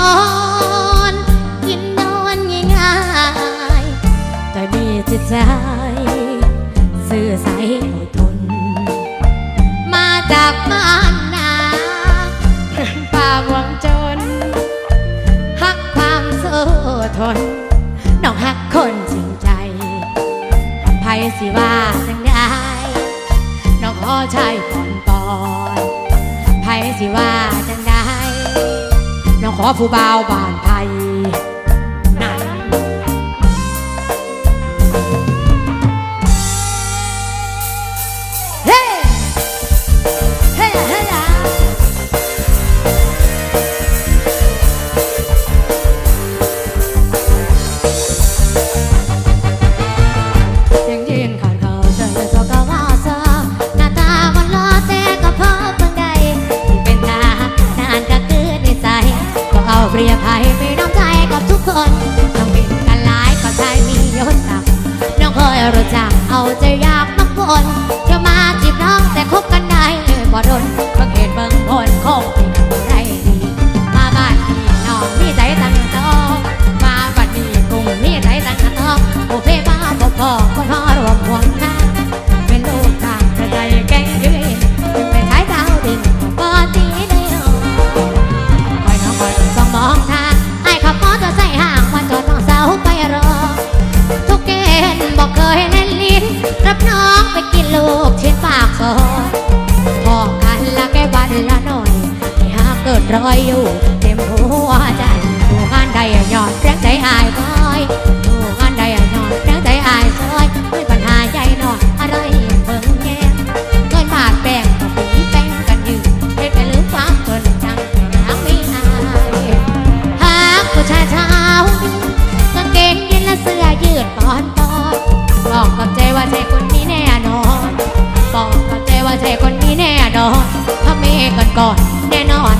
อนกินนอนง่ายง่ๆแต่มีจิตใจสื่อใสอดทน มาจากบ้านนาป่าวังจนหักความสู้ทนน้องหักคนจริงใจไพสิว่าสังได้น้องขอใช้ผ่อนปอนไพสิว่าจังได ผู้บ่าวบ้านไทย ให้ไปน้ำใจกับทุกคนต้องเป็นกันหลายก็ใช้มียศศักน้องเคยรู้จักเอาใจยากมากคน รอยอยู่เต็มหัวใจดูงานใดหยอดแรงใจอายคอยดูงานใดหยอดแรงใจอายคอยไม่ปัญหาใจหนออะไรเบิ่งแง่เงินบาทแบ่งปีแบ่งกันอยู่เฮ็ดไปลืมความจนจังทั้งไม่อายหากผู้ชายเช้ากางเกงยีนและเสื้อยืดปอนปอนบอกกับใจว่าใจคนนี้แน่นอนบอกกับใจว่าใจคนนี้แน่นอนถ้ามีกันก่อนแน่นอน